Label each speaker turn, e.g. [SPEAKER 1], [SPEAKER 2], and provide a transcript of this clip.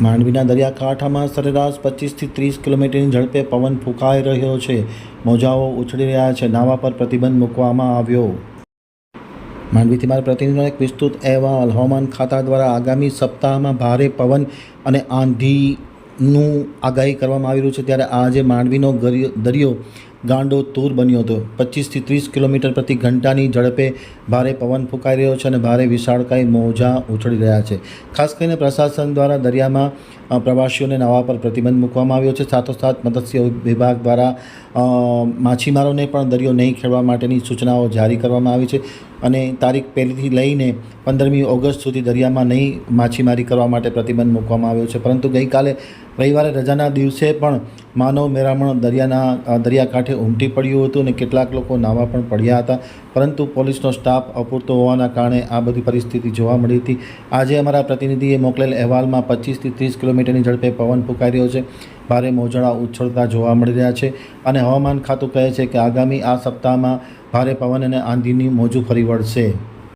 [SPEAKER 1] માંડવીના દરિયાકાંઠામાં સરેરાશ પચીસથી ત્રીસ કિલોમીટરની ઝડપે પવન ફૂંકાઈ રહ્યો છે. મોજાઓ ઉછળી રહ્યા છે. નાવા પર પ્રતિબંધ મૂકવામાં આવ્યો. માંડવીથી મારા પ્રતિનિધિનો એક વિસ્તૃત અહેવાલ. હવામાન ખાતા દ્વારા આગામી સપ્તાહમાં ભારે પવન અને આંધીનું આગાહી કરવામાં આવી રહ્યું છે. ત્યારે આજે માંડવીનો દરિયો ગાંડો તૂર બન્યો હતો. પચીસથી ત્રીસ કિલોમીટર પ્રતિ ઘંટાની ઝડપે ભારે પવન ફૂંકાઈ રહ્યો છે અને ભારે વિશાળકાય મોજા ઉછળી રહ્યા છે. ખાસ કરીને પ્રશાસન દ્વારા દરિયામાં પ્રવાસીઓને નાવા પર પ્રતિબંધ મૂકવામાં આવ્યો છે. સાથોસાથ મત્સ્ય વિભાગ દ્વારા માછીમારોને પણ દરિયો નહીં ખેડવા માટેની સૂચનાઓ જારી કરવામાં આવી છે. અને તારીખ પહેલીથી લઈને પંદરમી ઓગસ્ટ સુધી દરિયામાં નહીં માછીમારી કરવા માટે પ્રતિબંધ મૂકવામાં આવ્યો છે. પરંતુ ગઈકાલે રવિવારે રજાના દિવસે પણ માનવ મેરામણ દરિયાના દરિયાકાંઠે ઉમટી પડ્યું હતું અને કેટલાક લોકો નાવા પણ પડ્યા હતા. પરંતુ પોલીસનો સ્ટાફ અપૂરતો હોવાના કારણે આ બધી પરિસ્થિતિ જોવા મળી હતી. આજે અમારા પ્રતિનિધિએ મોકલેલ અહેવાલમાં પચીસથી ત્રીસ કિલોમીટરની ઝડપે પવન ફૂંકાઈ રહ્યો છે. ભારે મોજડા ઉછળતા જોવા મળી રહ્યા છે અને હવામાન ખાતું કહે છે કે આગામી આ સપ્તાહમાં ભારે પવન અને આંધીની મોજું ફરી વળશે.